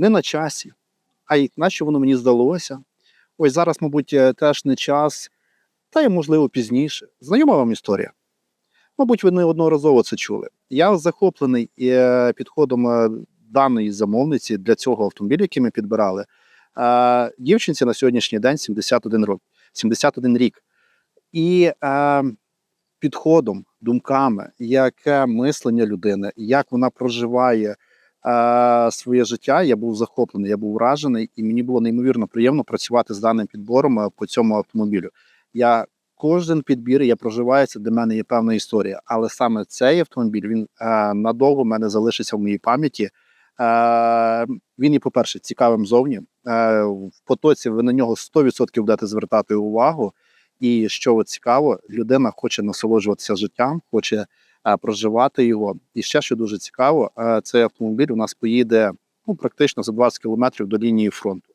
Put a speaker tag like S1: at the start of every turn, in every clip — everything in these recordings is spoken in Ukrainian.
S1: не на часі. А й наче воно мені здалося. Ось зараз, мабуть, е, теж не час, та й можливо пізніше. Знайома вам історія? Мабуть, ви неодноразово це чули. Я захоплений е, підходом е, даної замовниці для цього автомобіля, який ми підбирали. Дівчинці на сьогоднішній день 71 рок, 71 рік. І е, підходом, думками, яке мислення людини, як вона проживає своє життя, я був захоплений, я був вражений, і мені було неймовірно приємно працювати з даним підбором е, по цьому автомобілю. Я кожен підбір я проживаю, це для мене є певна історія. Але саме цей автомобіль він е, надовго в мене залишиться в моїй пам'яті. Е, він і, по-перше, цікавим зовні. Е, в потоці ви на нього 100% будете звертати увагу. І що цікаво, людина хоче насолоджуватися життям, хоче е, проживати його. І ще що дуже цікаво, е, цей автомобіль у нас поїде ну, практично за 20 кілометрів до лінії фронту.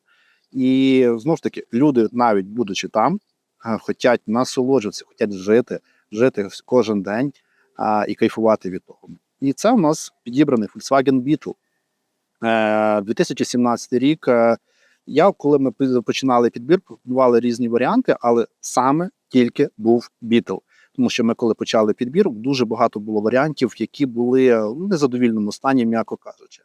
S1: І знову ж таки, люди, навіть будучи там, е, хочуть насолоджуватися, хочуть жити, жити кожен день і кайфувати від того. І це у нас підібраний Volkswagen Beetle. Е, 2017 рік. Е, я, коли ми починали підбір, пропонували різні варіанти, але саме тільки був Beetle. Тому що ми, коли почали підбір, дуже багато було варіантів, які були е, в незадовільному стані, м'яко кажучи.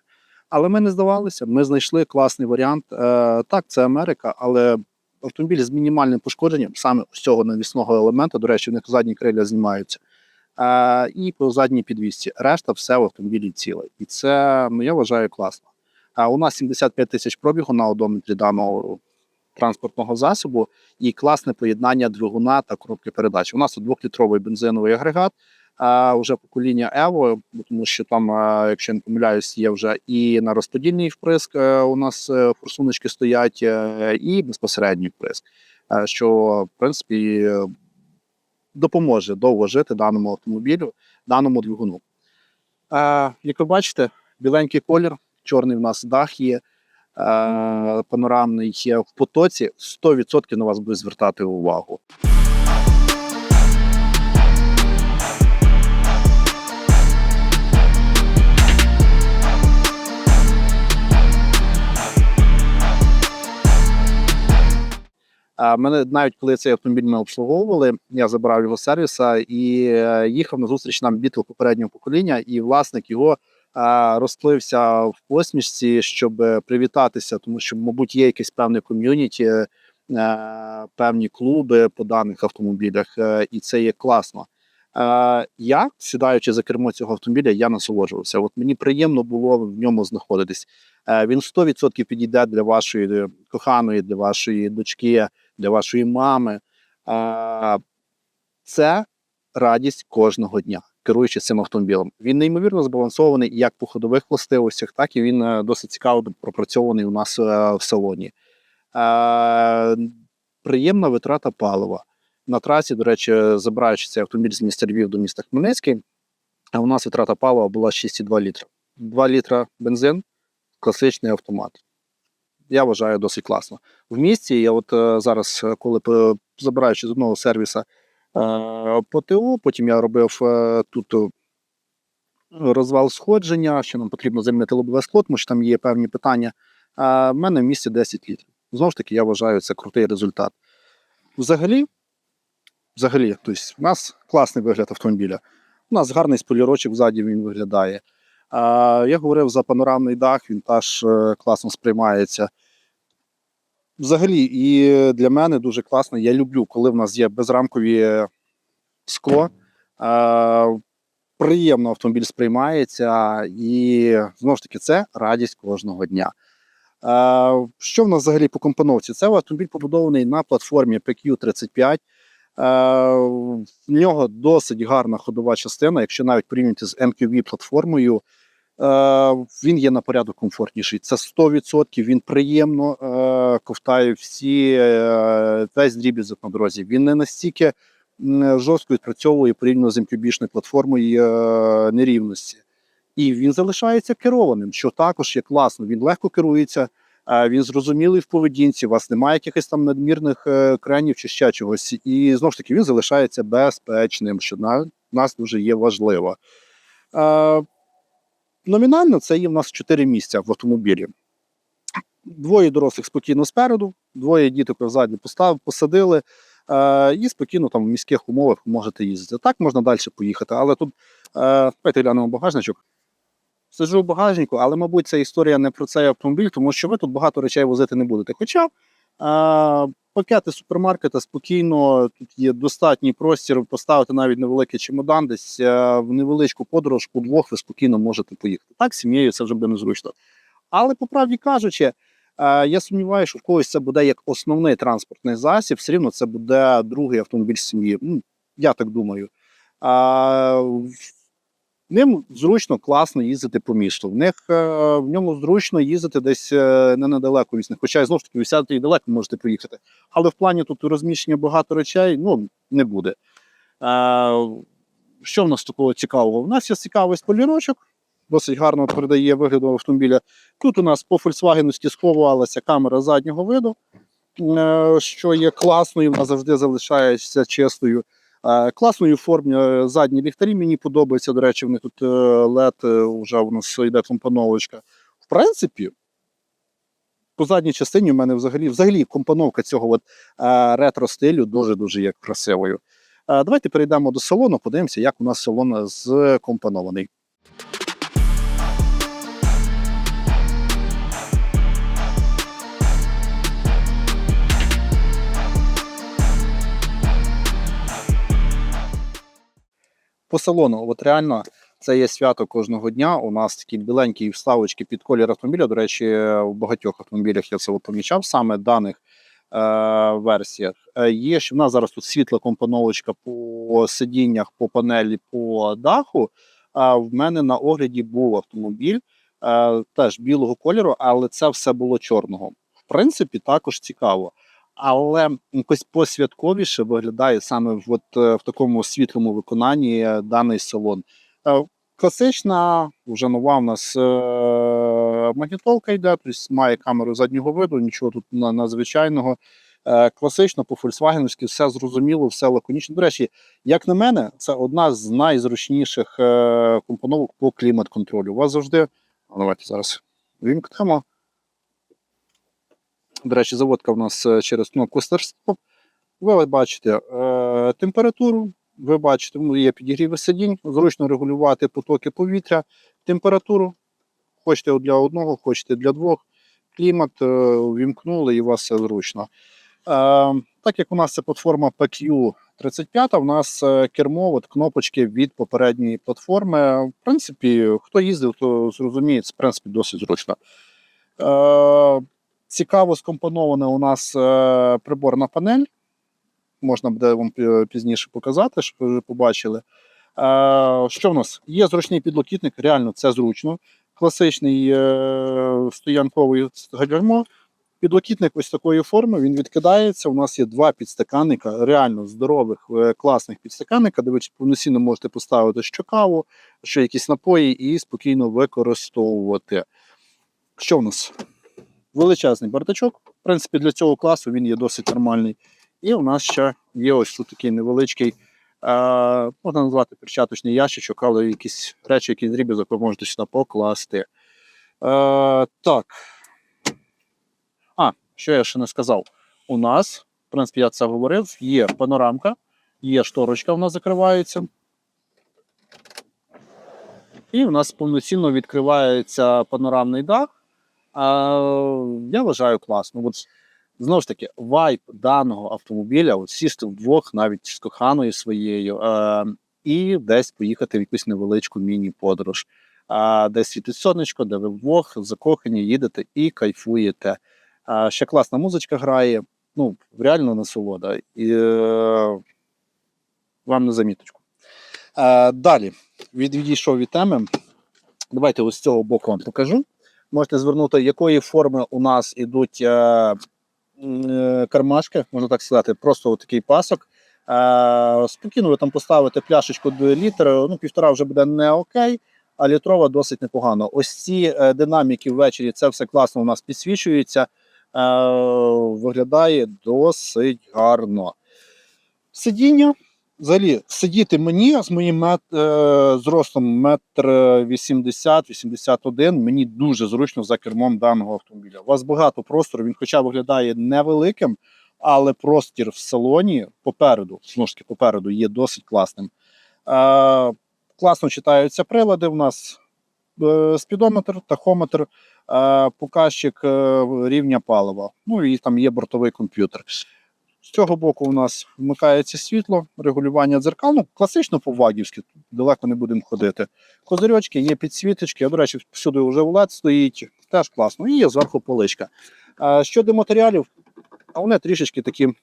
S1: Але ми не здавалися, ми знайшли класний варіант. Е, так, це Америка, але автомобіль з мінімальним пошкодженням саме з цього навісного елемента, до речі, в них задні крилля знімаються. Е, і по задній підвісці. Решта все в автомобілі ціле. І це, ну, я вважаю, класно. А у нас 75 тисяч пробігу на одометрі даного транспортного засобу і класне поєднання двигуна та коробки передач. У нас тут двохлітровий бензиновий агрегат, а вже покоління Evo, тому що там, якщо я не помиляюсь, є вже і на розподільний вприск е, у нас е, форсуночки стоять, е, і безпосередній вприск, що в принципі допоможе довго жити даному автомобілю, даному двигуну. Як ви бачите, біленький колір, чорний в нас дах є, панорамний є в потоці, 100% на вас буде звертати увагу. Мене навіть коли цей автомобіль ми обслуговували, я забрав його з сервіса і е, їхав на зустріч нам бітл попереднього покоління, і власник його е, розплився в посмішці, щоб е, привітатися, тому що, мабуть, є якесь певне ком'юніті, е, певні клуби по даних автомобілях, е, і це є класно. Е, Я, сідаючи за кермо цього автомобіля, я насолоджувався. От мені приємно було в ньому знаходитись. Е, Він 100% підійде для вашої е, коханої, для вашої дочки, для вашої мами. Е, Це радість кожного дня, керуючи цим автомобілем. Він неймовірно збалансований як по ходових властивостях, так і він е, досить цікаво пропрацьований у нас е, в салоні. Е, Приємна витрата палива. На трасі, до речі, забираючи цей автомобіль з міста Львів до міста Хмельницький, а у нас витрата палива була 6,2 літра. 2 літра бензин, класичний автомат. Я вважаю досить класно. В місті я от зараз, коли забираючи з одного сервіса е, по ТО, потім я робив е, тут е, розвал сходження, що нам потрібно замінити лобове скло, тому що там є певні питання. А в мене в місті 10 літрів. Знову ж таки, я вважаю, це крутий результат. Взагалі, взагалі, тобто, у нас класний вигляд автомобіля. У нас гарний спойлерочок ззаді він виглядає. Я говорив за панорамний дах, він теж класно сприймається. Взагалі, і для мене дуже класно. Я люблю, коли в нас є безрамкові скло. Е, приємно автомобіль сприймається, і знову ж таки, це радість кожного дня. Е, що в нас взагалі по компоновці? Це автомобіль побудований на платформі PQ35. Е, в нього досить гарна ходова частина, якщо навіть порівняти з MQB платформою. Е, він є на порядок комфортніший. Це 100%. Він приємно е, ковтає всі е, весь дріб'язок на дорозі. Він не настільки жорстко відпрацьовує порівняно з MQB-шною платформою нерівності. І він залишається керованим, що також є класно. Він легко керується, він зрозумілий в поведінці. У вас немає якихось там надмірних кренів чи ще чогось. І знову ж таки він залишається безпечним, що на нас дуже є важливо. Номінально це є в нас 4 місця в автомобілі. двоє дорослих спокійно спереду, двоє діток ззаді поставив, посадили. Е, і спокійно там в міських умовах можете їздити. Так можна далі поїхати, але тут е, давайте глянемо багажничок. Сиджу в багажнику, але, мабуть, ця історія не про цей автомобіль, тому що ви тут багато речей возити не будете. Хоча пакети супермаркета спокійно, тут є достатній простір поставити навіть невеликий чемодан, десь е, в невеличку подорож удвох ви спокійно можете поїхати. Так, сім'єю це вже буде незручно. Але по правді кажучи, е, я сумніваюся, що в когось це буде як основний транспортний засіб, все рівно це буде другий автомобіль сім'ї. Ну, я так думаю. Ним зручно, класно їздити по місту. В них е, в ньому зручно їздити десь е, не недалеко від них. Хоча знову ж таки, сядете і далеко можете поїхати. Але в плані тут розміщення багато речей ну, не буде. Е, що в нас такого цікавого? У нас є цікавий спойлерочок, досить гарно передає вигляду автомобіля. Тут у нас по Volkswagen сховувалася камера заднього виду, що є класною, вона завжди залишається чистою. Е, Класної формі е, задні ліхтарі мені подобаються. До речі, вони тут е, LED, вже у нас йде компоновочка. В принципі, по задній частині в мене взагалі, взагалі компоновка цього от, е, ретро-стилю дуже-дуже є красивою. Давайте перейдемо до салону, подивимося, як у нас салон скомпонований. По салону, от реально, це є свято кожного дня. У нас такі біленькі вставочки під колір автомобіля. До речі, в багатьох автомобілях я це помічав, саме даних е, версіях. Е, є ще в нас зараз тут світла компоновочка по сидіннях, по панелі, по даху. А в мене на огляді був автомобіль е, теж білого кольору, але це все було чорного. В принципі, також цікаво. Але якось посвятковіше виглядає саме от, е, в такому світлому виконанні е, даний салон. Е, Класична, вже нова в нас магнітолка йде, тобто має камеру заднього виду, нічого тут надзвичайного. Класично, по фольксвагеновськи все зрозуміло, все лаконічно. До речі, як на мене, це одна з найзручніших компоновок по клімат-контролю. У вас завжди. Давайте зараз вімкнемо. До речі, заводка в нас е, через кнопку Start-Stop. Ви бачите е, температуру, ви бачите, ну, є підігріви сидінь, зручно регулювати потоки повітря, температуру. Хочете для одного, хочете для двох. Клімат е, вімкнули і у вас все зручно. Е, так як у нас це платформа PQ35, у нас е, кермо, от кнопочки від попередньої платформи. В принципі, хто їздив, то зрозуміє, це в принципі досить зручно. Е, Цікаво скомпонована у нас е, приборна панель. Можна буде вам пізніше показати, щоб ви побачили. Е, що в нас? Є зручний підлокітник, реально це зручно. Класичний е, стоянковий гальмо. Підлокітник ось такої форми, він відкидається. У нас є два підстаканника, реально здорових, класних підстаканника, де ви повноцінно можете поставити що каву, що якісь напої і спокійно використовувати. Що в нас? Величезний бардачок. В принципі, для цього класу він є досить нормальний. І у нас ще є ось тут такий невеличкий, е, можна назвати перчаточний ящичок, але якісь речі, які дріб'язок ви можете сюди покласти. Е, так. А, що я ще не сказав? У нас, в принципі, я це говорив, є панорамка, є шторочка, вона закривається. І у нас повноцінно відкривається панорамний дах. А, я вважаю класно. От, знову ж таки, вайб даного автомобіля, от сісти вдвох, навіть з коханою своєю, е, і десь поїхати в якусь невеличку міні-подорож. А, де світить сонечко, де ви вдвох закохані, їдете і кайфуєте. А, ще класна музичка грає, ну, реально насолода. І е, вам на заміточку. Е, далі, від, відійшов від теми. Давайте ось з цього боку вам покажу можете звернути, якої форми у нас ідуть е, е, кармашки, можна так сказати, просто такий пасок. Е, спокійно ви там поставите пляшечку до літри, ну півтора вже буде не окей, а літрова досить непогано. Ось ці е, динаміки ввечері, це все класно у нас підсвічується, е, виглядає досить гарно. Сидіння взагалі сидіти мені з моїм мет, е, зростом метр вісімдесят, вісімдесят один, мені дуже зручно за кермом даного автомобіля. У вас багато простору, він хоча виглядає невеликим, але простір в салоні попереду, знову ж таки, попереду є досить класним. Е, класно читаються прилади. У нас е, спідометр, тахометр, е, показчик е, рівня палива. Ну і там є бортовий комп'ютер. З цього боку у нас вмикається світло, регулювання дзеркал. Ну, класично по-вагівськи, тут далеко не будемо ходити. Козирьочки, є підсвіточки, до речі, всюди вже LED стоїть, теж класно. І є зверху поличка. Е, щодо матеріалів, а вони трішечки такі, е,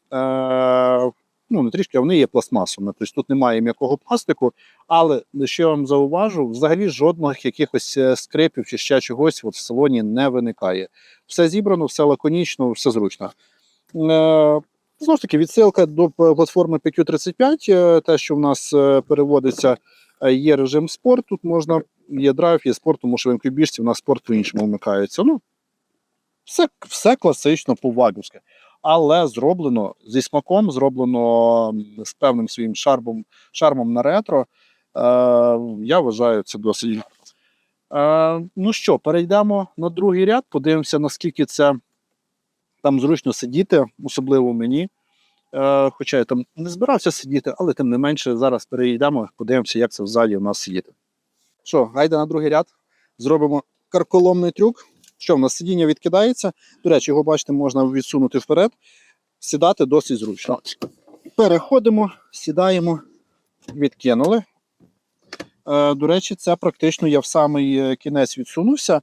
S1: ну не трішки, а вони є пластмасовими. Тобто тут немає м'якого пластику, але що я вам зауважу, взагалі жодних якихось е, скрипів чи ще чогось от в салоні не виникає. Все зібрано, все лаконічно, все зручно. Знову ж таки, відсилка до платформи PQ35, е, те, що в нас е, переводиться, е, є режим спорт. Тут можна, є драйв, є спорт, тому що в MQB в нас спорт по-іншому вмикається. Ну, все, все класично по-вагівськи. Але зроблено зі смаком, зроблено з певним своїм шармом, шармом на ретро. Е, я вважаю це досить. Е, ну що, перейдемо на другий ряд, подивимося, наскільки це там зручно сидіти, особливо мені. Е, хоча я там не збирався сидіти, але тим не менше зараз перейдемо, подивимося, як це взагалі у нас сидіти. Що, гайда на другий ряд. Зробимо карколомний трюк. Що в нас сидіння відкидається. До речі, його бачите, можна відсунути вперед, сідати досить зручно. Переходимо, сідаємо, відкинули. Е, до речі, це практично я в самий е, кінець відсунувся.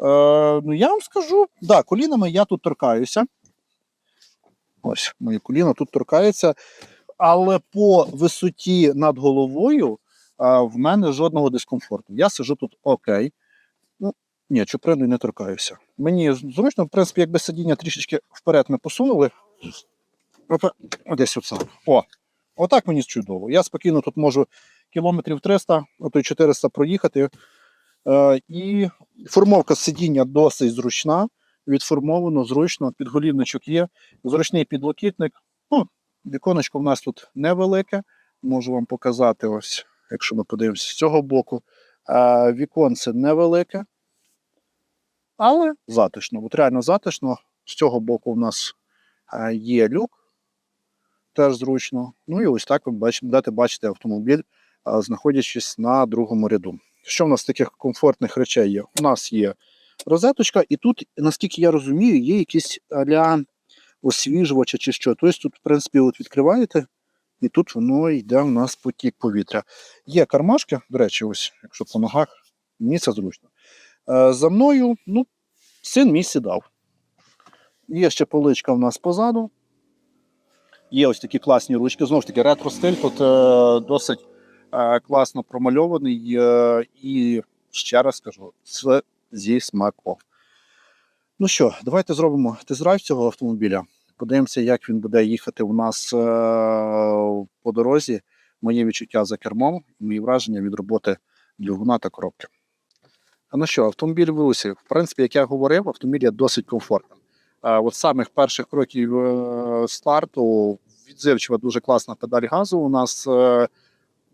S1: Е, ну, я вам скажу, да, колінами я тут торкаюся. Ось моє коліно тут торкається. Але по висоті над головою а, в мене жодного дискомфорту. Я сижу тут окей. Ну, ні, чуприною не торкаюся. Мені зручно, в принципі, якби сидіння трішечки вперед ми посунули. Десь оце. О, отак мені чудово. Я спокійно тут можу кілометрів 300, а то й 400 проїхати. Е, і формовка сидіння досить зручна, відформовано, зручно, підголівничок є, зручний підлокітник. Ну, віконечко в нас тут невелике. Можу вам показати, ось, якщо ми подивимося з цього боку. Е, віконце невелике, але затишно. От реально затишно. З цього боку в нас е, є люк, теж зручно. Ну і ось так ви бачите, будете бачити автомобіль, знаходячись на другому ряду. Що в нас таких комфортних речей є? У нас є розеточка, і тут, наскільки я розумію, є якісь аля освіжувача чи що. Тобто тут, в принципі, от відкриваєте, і тут воно йде у нас потік повітря. Є кармашки, до речі, ось, якщо по ногах, мені це зручно. Е, за мною, ну, син мій сідав. Є ще поличка в нас позаду. Є ось такі класні ручки. Знову ж таки, ретро-стиль тут е, досить класно промальований. Е, і ще раз скажу, це зі смаком. Ну що, давайте зробимо тест-драйв цього автомобіля. Подивимося, як він буде їхати у нас е, по дорозі. Моє відчуття за кермом, мої враження від роботи двигуна та коробки. А ну що, автомобіль в русі. В принципі, як я говорив, автомобіль є досить комфортним. Е, от самих перших кроків е, старту відзивчива дуже класна педаль газу. У нас е,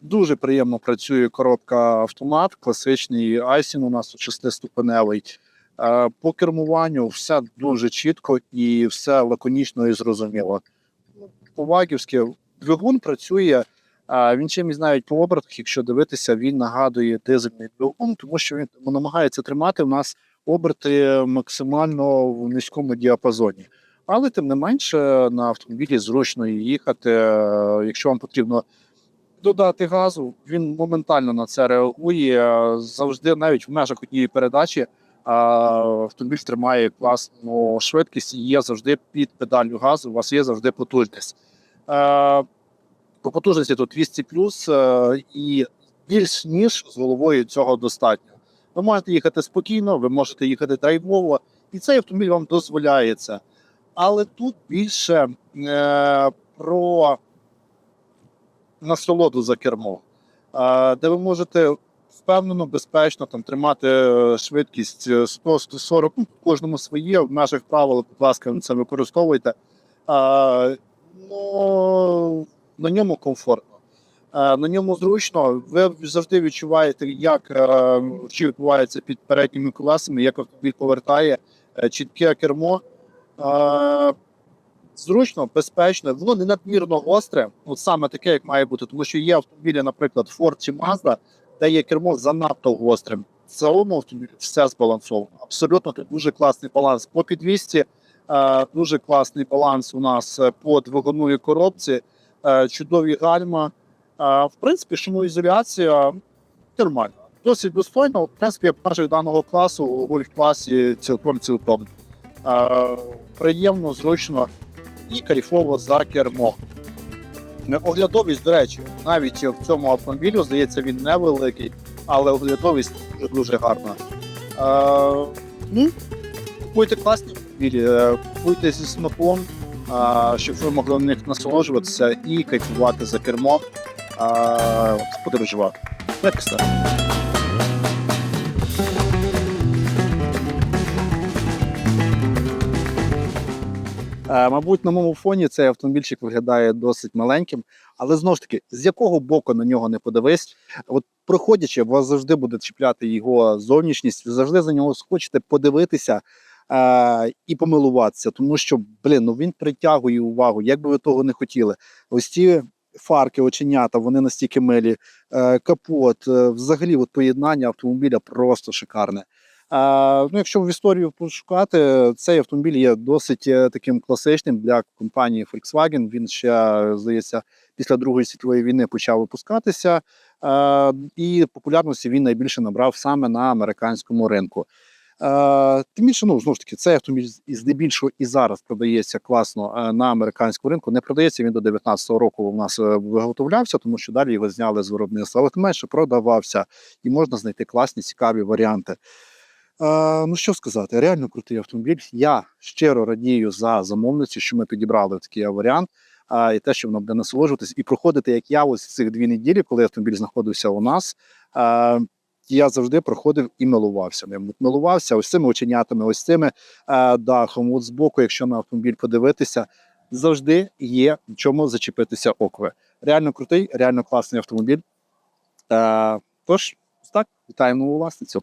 S1: дуже приємно працює коробка автомат, класичний Айсін у нас шестиступеневий. Е, По кермуванню все дуже чітко і все лаконічно і зрозуміло. По-вагівськи двигун працює. а Він чимось навіть по обертах, якщо дивитися, він нагадує дизельний двигун, тому що він намагається тримати в нас оберти максимально в низькому діапазоні. Але тим не менше на автомобілі зручно їхати. Е, Якщо вам потрібно додати газу, він моментально на це реагує. Завжди, навіть в межах однієї передачі, автомобіль тримає класну швидкість і є завжди під педалю газу. У вас є завжди потужність. Е, По потужності тут 200 плюс е, і більш ніж з головою цього достатньо. Ви можете їхати спокійно, ви можете їхати драйвово, і цей автомобіль вам дозволяє це. Але тут більше е, про насолоду за кермо, е, де ви можете впевнено, безпечно там тримати е, швидкість е, 100-140, ну, кожному своє, в межах правил, будь ласка, це використовуйте. Е, ну, на ньому комфортно. Е, На ньому зручно. Ви завжди відчуваєте, як е, що відбувається під передніми колесами, як автомобіль повертає е, чітке кермо. Е, Зручно, безпечно, воно не надмірно гостре, от саме таке, як має бути, тому що є автомобілі, наприклад, Ford чи Mazda, де є кермо занадто гострим. В цілому автомобілі все збалансовано. Абсолютно дуже класний баланс по підвісці, е, дуже класний баланс у нас е, по двигуновій коробці, е, чудові гальма. В принципі, шумоізоляція нормальна. Досить достойно. В принципі, перших даного класу у гольф-класі цілком цілком. Е, приємно, зручно і кайфово за кермо. Оглядовість, до речі, навіть в цьому автомобілі, здається, він невеликий, але оглядовість дуже, гарна. Е, ну, купуйте класні автомобілі, е, купуйте зі смаком, е, щоб ви могли в них насолоджуватися і кайфувати за кермо, е, подорожувати. Якось Мабуть, на моєму фоні цей автомобільчик виглядає досить маленьким, але знову ж таки, з якого боку на нього не подивись, от проходячи, вас завжди буде чіпляти його зовнішність, завжди за нього схочете подивитися е, і помилуватися, тому що, блін, ну він притягує увагу, як би ви того не хотіли. Ось ці фарки, оченята, вони настільки милі, е, капот, е, взагалі, от поєднання автомобіля просто шикарне. Ну, якщо в історію пошукати, цей автомобіль є досить е, таким класичним для компанії Volkswagen. Він ще, здається, після Другої світової війни почав випускатися, і популярності він найбільше набрав саме на американському ринку. Тим більше, ну знову ж таки, цей автомобіль здебільшого і зараз продається класно е, на американському ринку. Не продається він до 19-го року. У нас е, виготовлявся, тому що далі його зняли з виробництва. Але менше продавався, і можна знайти класні цікаві варіанти. Ну що сказати, реально крутий автомобіль. Я щиро радію за замовницю, що ми підібрали такий варіант. А, і те, що воно буде насолоджуватись і проходити, як я ось цих дві неділі, коли автомобіль знаходився у нас. А, я завжди проходив і милувався ним. Милувався ось цими оченятами, ось цими е, дахом. От збоку, якщо на автомобіль подивитися, завжди є в чому зачепитися окови. Реально крутий, реально класний автомобіль. Е, тож, так, вітаємо нову власницю.